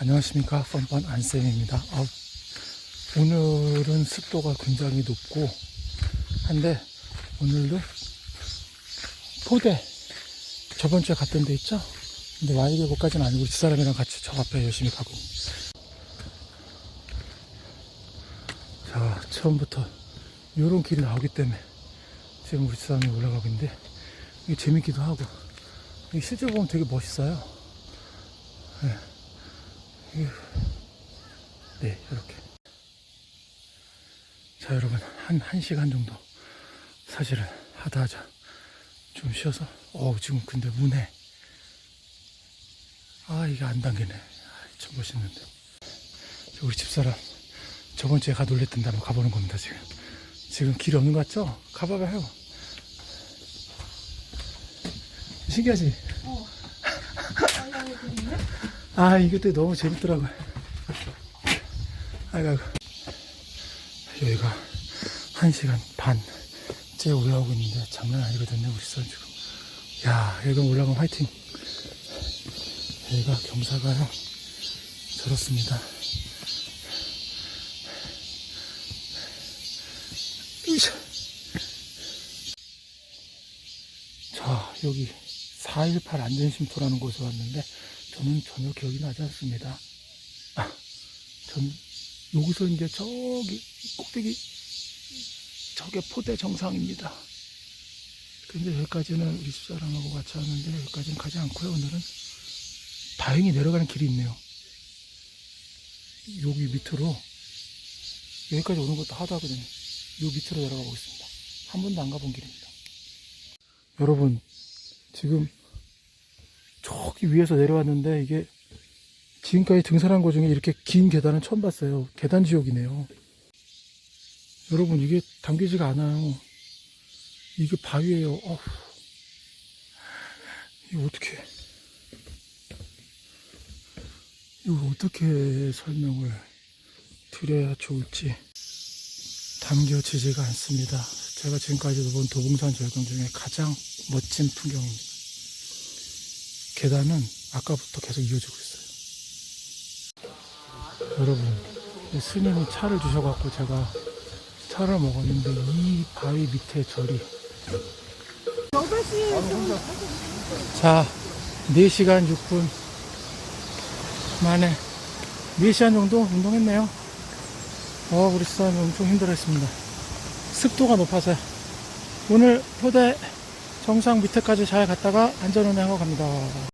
안녕하십니까. 뻔뻔 안쌤입니다. 아, 오늘은 습도가 굉장히 높고 한데 오늘도 포대 저번 주에 갔던 데 있죠? 근데 와이드 곳까지는 아니고 집사람이랑 같이 저 앞에 열심히 가고. 자 처음부터 요런 길이 나오기 때문에 지금 우리 집사람이 올라가고 있는데 이게 재밌기도 하고. 이게 실제로 보면 되게 멋있어요. 네, 네 이렇게. 자 여러분 한, 한 시간 정도 사실은 하다 하자. 좀 쉬어서. 어 지금 근데 문에. 아 이게 안 당기네. 아, 참 멋있는데. 저 우리 집사람 저번 주에 가 놀랬던데 한번 가보는 겁니다 지금. 지금 길이 없는 것 같죠? 가봐봐요. 신기하지? 아 이것도 너무 재밌더라고요 아이고. 여기가 한 시간 반째 올라오고 있는데 장난 아니거든요 우리 선 지금 야 여기 올라가면 화이팅 여기가 경사가요 저렇습니다. 자 여기 418 안전쉼터라는 곳에 왔는데 저는 전혀 기억이 나지 않습니다 아, 전 여기서 이제 저기 꼭대기 저게 포대 정상입니다. 근데 여기까지는 우리 집사람하고 같이 왔는데 여기까지는 가지 않고요. 오늘은 다행히 내려가는 길이 있네요. 여기 밑으로 여기까지 오는 것도 하다거든요. 요 밑으로 내려가 보겠습니다. 한 번도 안 가본 길입니다. 여러분 지금 저기 위에서 내려왔는데 이게 지금까지 등산한 것 중에 이렇게 긴 계단은 처음 봤어요. 계단 지옥이네요. 여러분, 이게 당기지가 않아요. 이게 바위예요. 어후. 이거 어떻게, 이거 어떻게 설명을 드려야 좋을지 당겨지지가 않습니다. 제가 지금까지 본 도봉산 절경 중에 가장 멋진 풍경입니다. 계단은 아까부터 계속 이어지고 있어요. 여러분, 이 스님이 차를 주셔갖고 제가 차를 먹었는데 이 바위 밑에 절이 자, 4시간 6분 만에 4시간 정도 운동했네요. 어, 우리 사람이 엄청 힘들었습니다. 습도가 높아서 오늘 포대 정상 밑에까지 잘 갔다가 안전운행하고 갑니다.